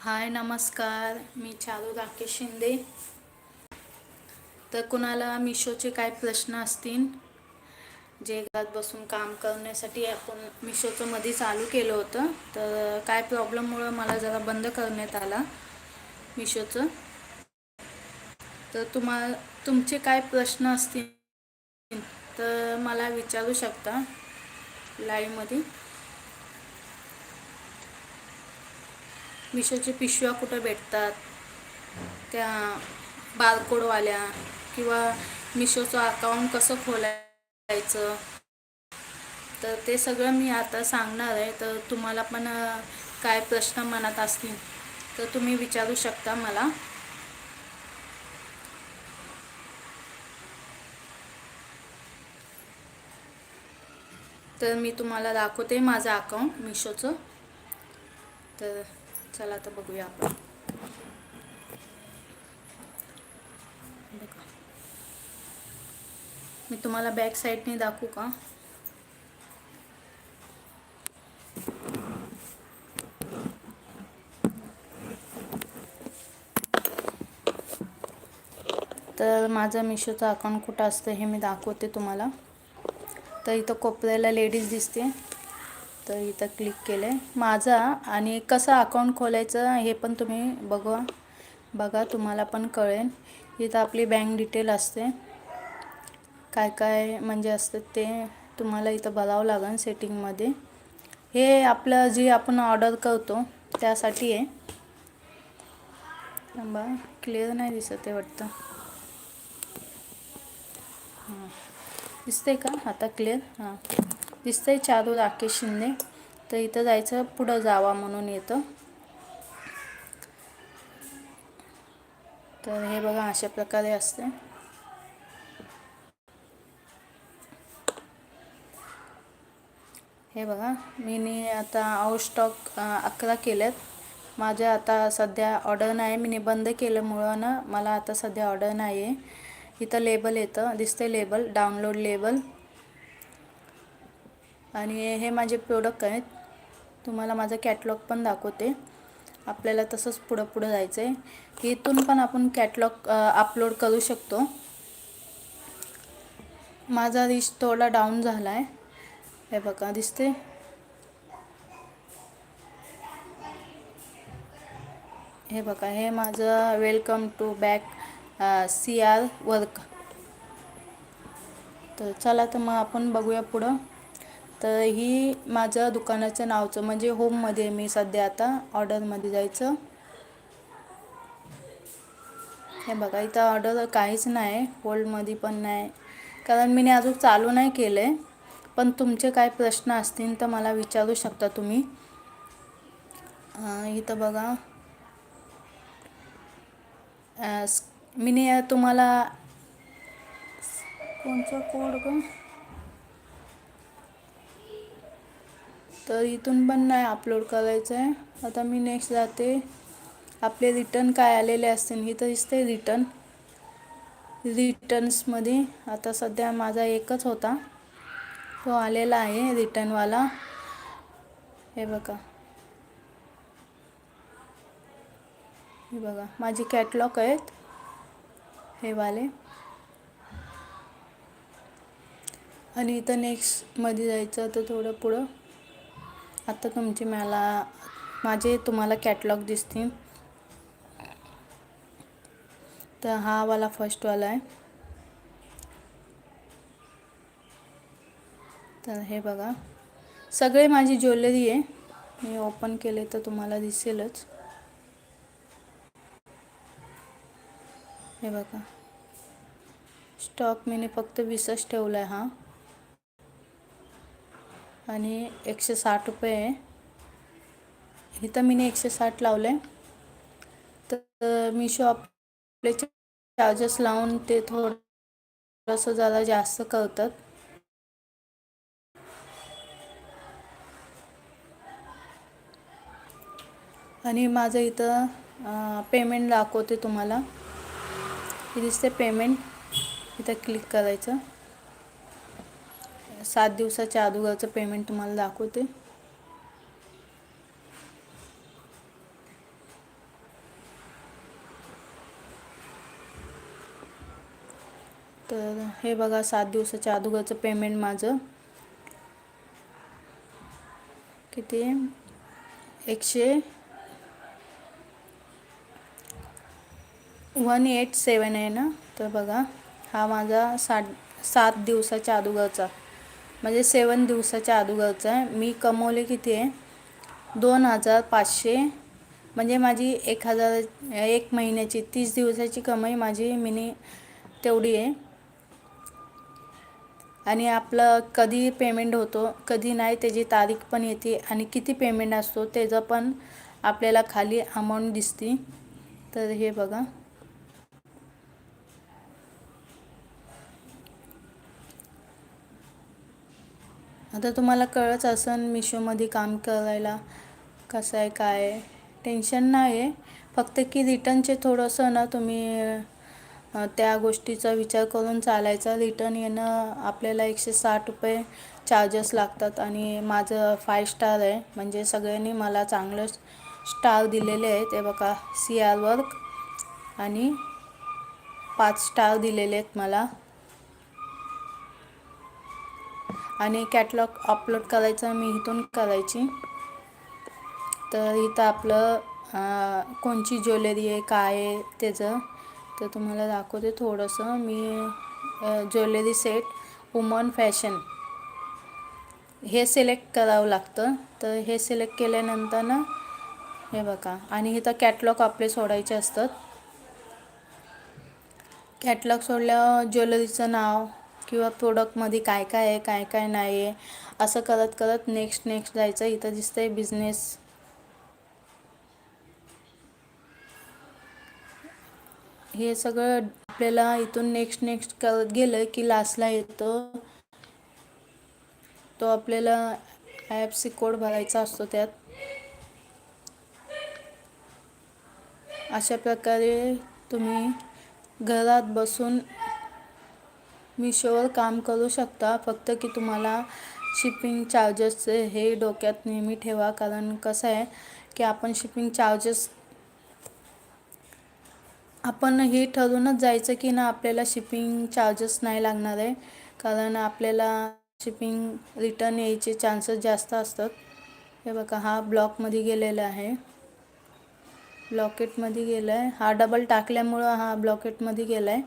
हाय नमस्कार. मी चालू राकेश शिंदे. तर कुणाला मिशोचे काय प्रश्न असतील? जे घरात बसून काम करण्यासाठी आपण मिशोचं मध्ये चालू केलं होतं. तर काय प्रॉब्लेममुळं मला जरा बंद करण्यात आला मिशोचं. तर तुम्हाला तुमचे काय प्रश्न असतील? तर मला विचारू शकता. लाईव्हमध्ये. मिशोच्या पिशव्या कुठं भेटतात? त्या बारकोडवाल्या किंवा मिशोचं अकाउंट कसं खोलायचं? तर ते सगळं मी आता सांगणार आहे. तर तुम्हाला पण काय प्रश्न मनात असतील तर तुम्ही विचारू शकता मला. तर मी तुम्हाला दाखवते माझं अकाउंट मिशोचं तर चला आता बघूया आपण. बघा. मी तुम्हाला बॅक साईडने दाखवू का? तर माझं मिशोचं अकाउंट कुठं असतं हे मी दाखवते तुम्हाला. तर इथं कोपऱ्याला लेडीज दिसते. तर इथं क्लिक केलं आहे माझा आणि कसं अकाउंट खोलायचं हे पण तुम्ही बघा. बघा तुम्हाला पण कळेल. इथं आपली बँक डिटेल असते. काय काय म्हणजे असतं ते तुम्हाला इथं बघावं लागेल सेटिंगमध्ये हे आपलं जे आपण ऑर्डर करतो त्यासाठी आहे. बा क्लिअर नाही दिसत आहे वाटतं. दिसतंय का? आता क्लिअर हां. दिसतंय चारू राकेश शिंदे. तर इथं जायचं पुढं जावा म्हणून येतं. तर हे बघा अशा प्रकारे असते हे बघा मी आता आउट स्टॉक अकरा केल्यात. माझ्या आता सध्या ऑर्डर नाही मी बंद केल्यामुळं ना मला आता सध्या ऑर्डर नाही आहे इथं लेबल येतं. दिसते लेबल डाउनलोड लेबल आणि हे माझे प्रोडक्ट आहेत. तुम्हाला माझं कॅटलॉग पण दाखवते. आपल्याला तसंच पुढं पुढं जायचं आहे इथून पण आपण कॅटलॉग अपलोड करू शकतो. माझा रिच थोडा डाऊन झाला आहे हे बघा दिसते हे बघा हे माझं welcome to back C R work तर चला तर मग आपण बघूया पुढं. तर ही माझं दुकानाचं नावचं म्हणजे होममध्ये मी सध्या आता ऑर्डरमध्ये जायचं. हे बघा इथं ऑर्डर काहीच नाही होल्डमध्ये पण नाही. कारण मी अजून चालू नाही केलं. आहे पण तुमचे काय प्रश्न असतील तर मला विचारू शकता तुम्ही. इथं बघा. मी तुम्हाला कोणचा कोड ग? तर इथून पण नाही अपलोड करायचं आहे आता मी नेक्स्ट जाते. आपले रिटर्न काय आलेले असतील इथं दिसते रिटर्न रिटर्न्समध्ये आता सध्या माझा एकच होता. तो आलेला आहे रिटर्नवाला हे बघा. हे बघा. माझे कॅटलॉग आहेत. हे वाले. आणि इथं नेक्स्टमध्ये जायचं तर थोडं पुढं. आता तुमचे मला माझे तुम्हाला कॅटलॉग दिसतील. तर हा वाला फर्स्टवाला आहे. तर हे बघा. सगळे माझी ज्वेलरी आहे. मी ओपन केले तर तुम्हाला दिसेलच. हे बघा. स्टॉक मी फक्त वीसच ठेवला आहे हा. आणि एकशे साठ रुपये आहे. इथं मी एकशे साठ लावले तर मिशो आपले चार्जेस लावून ते थोडंसं जरा जास्त करतात. आणि माझं इथं पेमेंट दाखवते तुम्हाला. हे दिसते पेमेंट इथं क्लिक करायचं. सात दिवसाच्या अगोदरचं पेमेंट तुम्हाला दाखवते. तर हे बघा सात दिवसाच्या अगोदरचं पेमेंट माझं. किती? एकशे वन एट सेवन आहे ना? तर बघा हा माझा सात सात दिवसाच्या अगोदरचा. म्हणजे सेवन दिवसाच्या अगोदरचा आहे. मी कमवले किती आहे? दोन हजार पाचशे. म्हणजे माझी एक हजार एक महिन्याची तीस दिवसाची कमाई माझी मिनी तेवढी आहे. आणि आपलं कधी पेमेंट होतो कधी नाही त्याची तारीख पण येते. आणि किती पेमेंट असतो त्याचं पण आपल्याला खाली अमाऊंट दिसते. तर हे बघा. आता तुम्हाला कळच असन मिशोमध्ये काम करायला कसं आहे काय आहे? टेन्शन नाही आहे फक्त की रिटर्नचे थोडंसं ना तुम्ही त्या गोष्टीचा विचार करून चालायचा. रिटर्न येणं आपल्याला एकशे साठ रुपये चार्जेस लागतात आणि माझं फाय स्टार आहे. म्हणजे सगळ्यांनी मला चांगलं स्टार दिलेले आहेत. ते बघा सी आर वर्क आणि पाच स्टार दिलेले आहेत मला. आणि कॅटलॉग अपलोड करायचं मी इथून करायची. तर इथं आपलं कोणची ज्वेलरी आहे काय आहे त्याचं तर तुम्हाला दाखवते थोडंसं. मी ज्वेलरी सेट वुमन फॅशन हे सिलेक्ट करावं लागतं. तर हे सिलेक्ट केल्यानंतर ना हे बघा. आणि इथं कॅटलॉग आपले सोडायचे असतात. कॅटलॉग सोडल्यावर ज्वेलरीचं नाव किंवा प्रोडक्टमध्ये काय काय आहे काय काय नाही आहे असं करत करत नेक्स्ट नेक्स्ट जायचं इथं दिसतंय बिझनेस हे सगळं आपल्याला इथून नेक्स्ट नेक्स्ट करत गेलं की लास्टला येतं. तो आपल्याला ॲप सी कोड भरायचा असतो त्यात. अशा प्रकारे तुम्ही घरात बसून मिशोवर काम करू शकता. फक्त की तुम्हाला शिपिंग चार्जेसचे हे डोक्यात नेहमी ठेवा. कारण कसं आहे की आपण शिपिंग चार्जेस आपण हे ठरूनच जायचं की ना आपल्याला शिपिंग चार्जेस नाही लागणार आहे. कारण आपल्याला शिपिंग रिटर्न यायचे चान्सेस जास्त असतात. हे बघा हा ब्लॉकमध्ये गेलेला आहे. ब्लॉकेटमध्ये गेला आहे हा डबल टाकल्यामुळं हा ब्लॉकेटमध्ये गेला आहे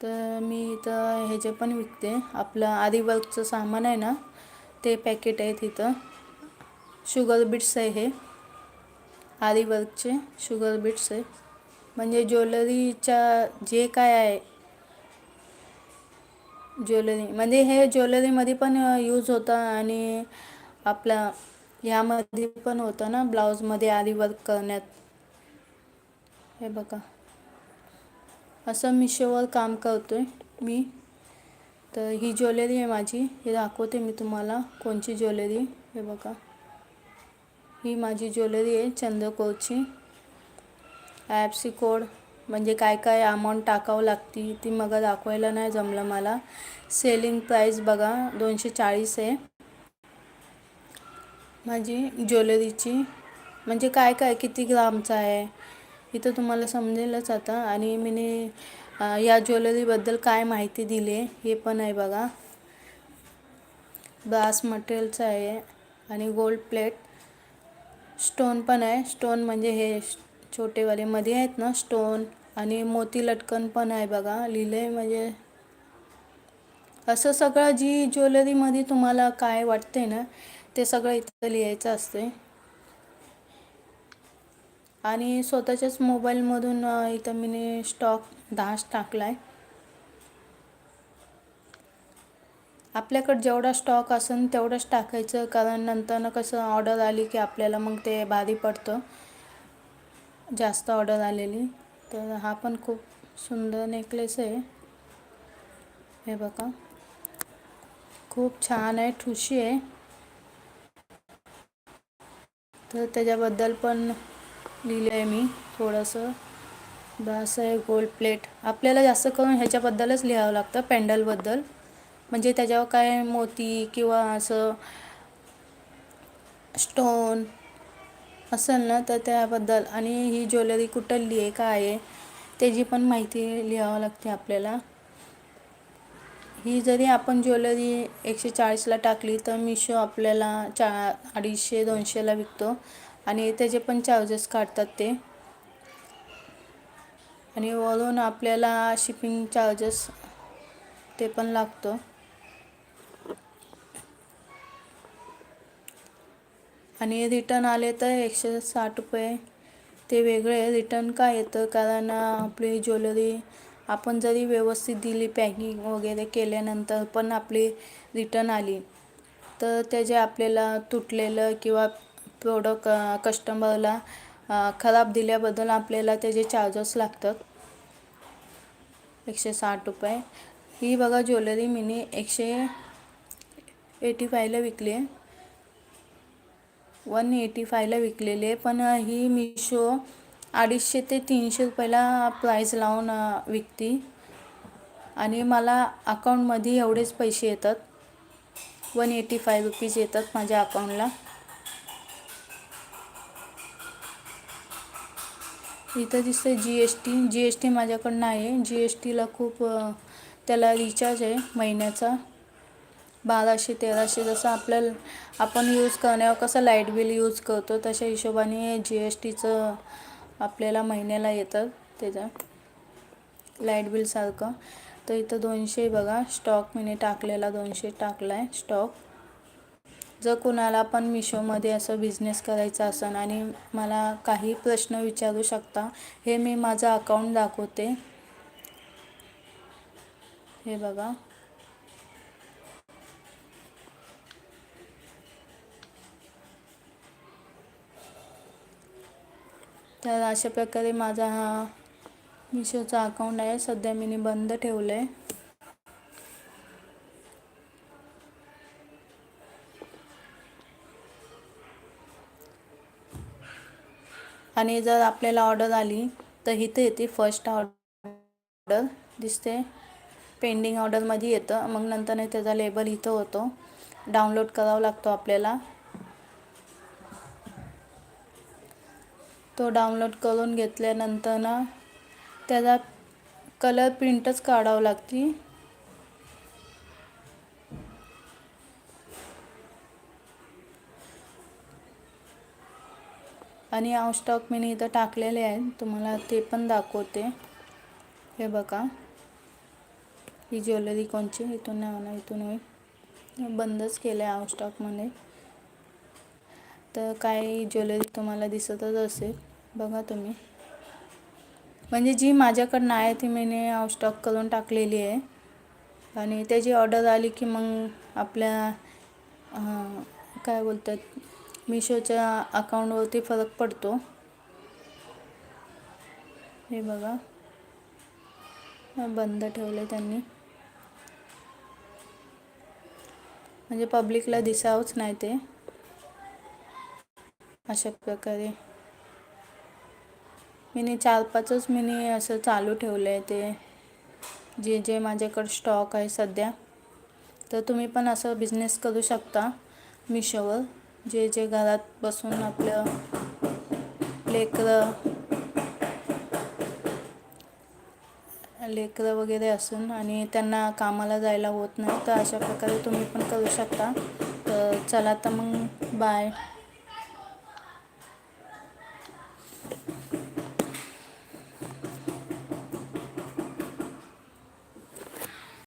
तर मी इथं ह्याचे पण विकते आपलं आदिवर्कचं सामान आहे ना ते पॅकेट आहेत इथं. शुगर बीट्स आहे हे. आदिवर्कचे शुगर बीट्स आहे. म्हणजे ज्वेलरीच्या जे काय आहे ज्वेलरी म्हणजे हे ज्वेलरीमध्ये पण यूज होतं आणि आपला ह्यामध्ये पण होतं ना ब्लाऊजमध्ये आधी वर्क करण्यात. हे बघा. असं मिशोवर काम करतोय मी. तर ही ज्वेलरी आहे माझी हे दाखवते मी तुम्हाला कोणची ज्वेलरी हे बघा. ही माझी ज्वेलरी आहे चंद्रकोरची. ॲप्सी कोड म्हणजे काय काय अमाऊंट टाकावं लागती ती मग दाखवायला नाही जमलं मला. सेलिंग प्राईस बघा दोनशे चाळीस आहे. माझी ज्वेलरीची. म्हणजे काय काय किती ग्रामचं आहे? इथं तुम्हाला समजेलच आता. आणि मी या ज्वेलरीबद्दल काय माहिती दिली आहे हे पण आहे बघा. ब्रास मटेरियलचं आहे आणि गोल्ड प्लेट. स्टोन पण आहे. स्टोन म्हणजे हे छोटेवाले मध्ये आहेत ना स्टोन. आणि मोती लटकन पण आहे बघा. लिहिलं म्हणजे असं सगळं जी ज्वेलरीमध्ये तुम्हाला काय वाटते ना ते सगळं इथं लिहायचं असते आणि स्वतःच्याच मोबाईलमधून इथं मी स्टॉक दहाच टाकला आहे आपल्याकडं जेवढा स्टॉक असेल तेवढंच टाकायचं कारण नंतर कसं ऑर्डर आली की आपल्याला मग ते भारी पडतं. जास्त ऑर्डर आलेली. तर हा पण खूप सुंदर नेकलेस आहे. हे बघा. खूप छान आहे ठुशी आहे. तर त्याच्याबद्दल पण लिहिलं आहे मी थोडंसं. बस आहे गोल्ड प्लेट. आपल्याला जास्त करून ह्याच्याबद्दलच लिहावं लागतं पॅन्डलबद्दल म्हणजे त्याच्यावर काय मोती किंवा असं स्टोन असेल ना तर त्याबद्दल. आणि ही ज्वेलरी कुठली आहे काय आहे त्याची पण माहिती लिहावं लागते आपल्याला. ही जरी आपण ज्वेलरी एकशे चाळीसला टाकली तर मिशो आपल्याला चा अडीचशे दोनशेला विकतो. आणि त्याचे पण चार्जेस काढतात ते. आणि वरून आपल्याला शिपिंग चार्जेस ते पण लागतो. आणि रिटर्न आले तर एकशे साठ रुपये. ते वेगळे रिटर्न का येतं? कारण आपली ज्वेलरी आपण जरी व्यवस्थित दिली पॅकिंग वगैरे केल्यानंतर पण आपली रिटर्न आली. तर त्याचे आपल्याला तुटलेलं किंवा प्रोडक कस्टमरला खराब दिल्याबद्दल आपल्याला त्याचे चार्जेस लागतात. एकशे साठ रुपये. ही बघा ज्वेलरी मिनी एकशे एटी फायला विकली आहे. वन एटी फायला विकलेली आहे. पण ही मिशो अडीचशे ते तीनशे रुपयाला प्राईस लावून विकती. आणि मला अकाऊंटमध्ये एवढेच पैसे येतात. वन एटी फाय रुपीज येतात माझ्या अकाऊंटला इथं दिसतं G S T G S T माझ्याकडनं आहे. जी एस टीला खूप त्याला रिचार्ज आहे महिन्याचा. बाराशे तेराशे जसं आपल्याला आपण यूज करण्यावर कसं लाइट बिल यूज करतो तशा हिशोबाने जी एस टीचं आपल्याला महिन्याला येतं त्याचं. लाइट बिलसारखं तर इथं दोनशे बघा. स्टॉक मी टाकलेला दोनशे टाकला आहे स्टॉक जर कोणाला पण मिशोमध्ये असं बिझनेस करायचा असेल आणि मला काही प्रश्न विचारू शकता हे मी माझं अकाउंट दाखवते. हे बघा. तर अशा प्रकारे माझा हा मिशोचा अकाउंट आहे. सध्या मी बंद ठेवलं आहे आणि जर आपल्याला ऑर्डर आली तर इथे येते फर्स्ट ऑर्डर दिसते. पेंडिंग ऑर्डरमध्ये येतं. मग नंतर त्याचा लेबल इथं होतो. डाउनलोड करावा लागतो आपल्याला. तो डाउनलोड करून घेतल्यानंतर ना त्याचा कलर प्रिंटच काढावं लागते. आणि आउट स्टॉक मी इथं टाकलेले आहेत. तुम्हाला ते पण दाखवते. हे बघा. ही ज्वेलरी कोणची? इथून नाही होणार इथून होईल. बंदच केलं आहे आउट स्टॉकमध्ये तर काही ज्वेलरी तुम्हाला दिसतच असेल. बघा तुम्ही. म्हणजे जी माझ्याकडनं आहे ती मी आउट स्टॉक करून टाकलेली आहे. आणि त्याची ऑर्डर आली की मग आपल्या काय बोलतात? मिशोच्या अकाउंटवरती फरक पडतो. हे बघा. बंद ठेवले त्यांनी. म्हणजे पब्लिकला दिसावंच नाही ते. अशा प्रकारे. मी चार पाचच मी असं चालू ठेवलं आहे ते. जे जे माझ्याकडं स्टॉक आहे सध्या. तर तुम्ही पण असं बिझनेस करू शकता मिशोवर. जे जे घरात बसून आपलं लेकरं लेकरं वगैरे असून आणि त्यांना कामाला जायला होत नाही तर अशा प्रकारे तुम्ही पण करू शकता. तर चला तर मग बाय